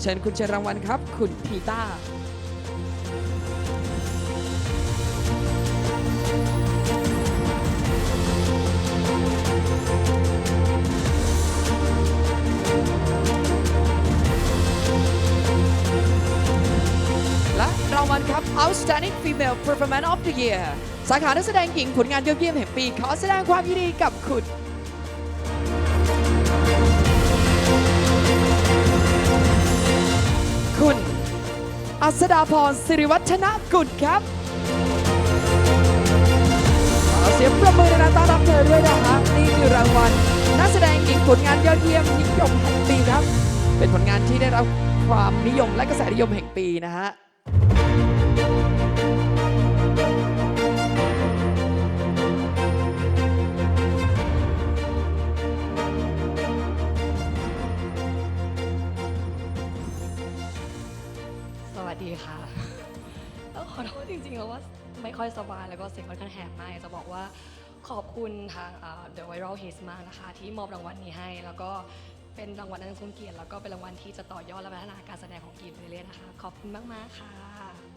เชิญคุณเชิญรางวัลครับ คุณพีต้าและรางวัลครับ Outstanding Female Performance of the Year สาขานักแสดงหญิงผลงานยอดเยี่ยมแห่งปี ขอแสดงความยินดีกับคุณ อัศดาพรสิริวัฒนกุลครับขอเสียงประมือในาต้อนรับเธอด้วยนะครับนี่คือรางวัลนักแสดงหญิงผลงานยอดเยี่ยมนิยมแห่งปีครับ เป็นผลงานที่ได้รับความนิยมและกระแสนิยมแห่งปีนะฮะ สวัสดีค่ะต้องขอโทษจริงๆแล้วว่าไม่ค่อยสบายแล้วก็เสียงค่อนข้างแหบมากอยากจะบอกว่าขอบคุณทางเอ่อ The Viral Hits มากนะคะ ที่มอบรางวัลนี้ให้ แล้วก็เป็นรางวัลอันทรงเกียรติแล้วก็เป็นรางวัลที่จะต่อยอดและพัฒนาการแสดงของกีมไปเรื่อยๆนะคะ ขอบคุณมากๆค่ะ